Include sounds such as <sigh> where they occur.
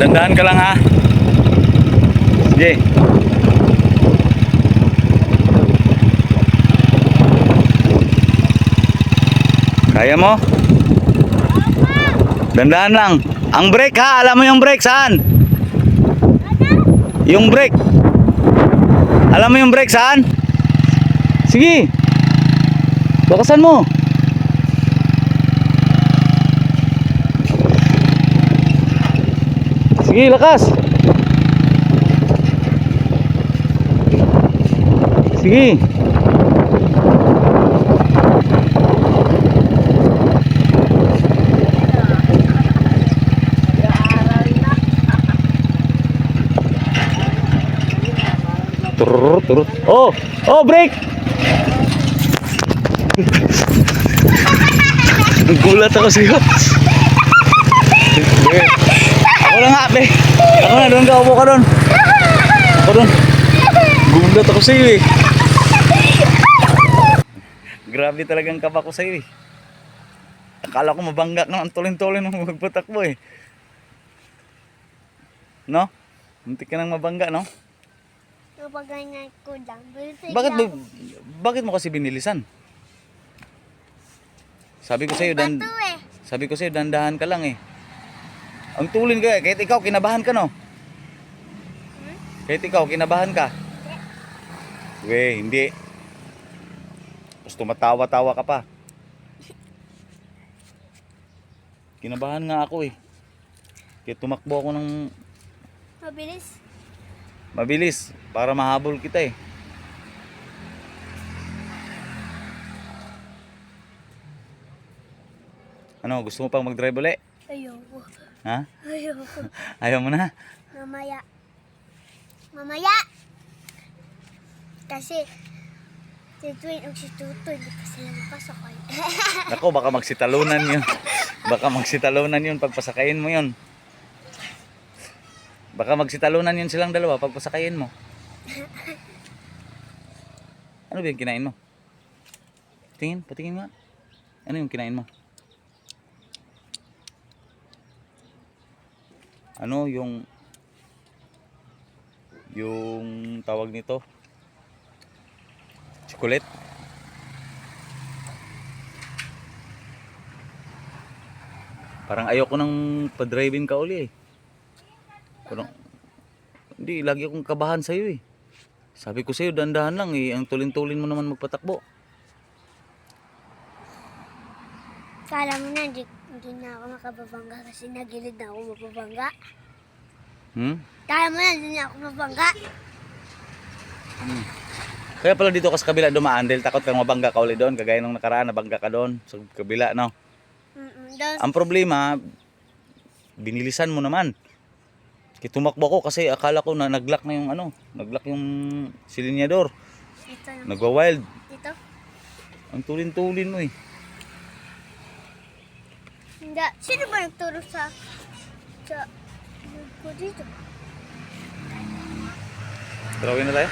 Dandahan ka lang ha. Sige. Kaya mo? Dandahan lang. Ang brake ha, alam mo yung brake saan? Yung brake. Alam mo yung brake saan? Sige. Bakasan mo. Sige, lakas. Sige. Turut, turut. Oh, oh, break. <laughs> Gulat ako sa'yo. <laughs> Na nga, be. Ako na, doon ka, upo ka doon. Ako doon. Gulat ako sa'yo eh. Grabe talagang kaba ko sa'yo eh. Akala ko mabangga ka ang tulin-tulin ng magpatakbo eh. No? Muntik ka nang mabangga, no? Kapag ganyan ko lang. Bakit mo, bakit mo kasi binilisan? Sabi ko sa'yo, dan, eh. sabi ko sa'yo, dandahan ka lang eh. Ang tulin ka eh, kahit ikaw, kinabahan ka no? Kahit ikaw, kinabahan ka? We, hindi. Tapos tumatawa-tawa ka pa. Kinabahan nga ako eh. Kaya tumakbo ako ng Mabilis. mabilis para mahabol kita eh. Ano, gusto mo pang mag-drive uli? Ayoko. Ha? Ayoko. <laughs> Ayaw mo na? Mamaya. Mamaya! Kasi, si Twin o si Tutoy, hindi pa sila makasakay. <laughs> Nako, baka magsitalunan yun. Baka magsitalunan yun pag pasakayin mo yun. Baka magsitalunan yun silang dalawa pag pasakayin mo. Ano ba yung kinain mo? Tingin, patingin nga. Ano yung kinain mo? Ano yung yung tawag nito? Chocolate? Parang ayoko nang pa-driving ka uli eh. Parang, hindi, lagi akong kabahan sa'yo eh. Sabi ko sa'yo, dandahan lang eh. Ang tulin-tulin mo naman magpatakbo. Kala mo na, hindi, hindi na ako makababangga kasi nagilid na ako mapabangga. Hmm? Kala mo na, hindi na ako mabangga. Kaya pala dito ka sa kabila dumaan dahil takot kang mabangga ka uli doon. Kagaya nung nakaraan, nabangga ka doon sa kabila, no? Doon, Ang problema, binilisan mo naman. Kaya tumakbo ko kasi akala ko na naglock na yung ano, naglock yung silinyador. Nagwa-wild. Dito. Ang tulin-tulin mo eh. Hindi. Sino ba nagturo sa... sa... ko dito? Drawin na tayo.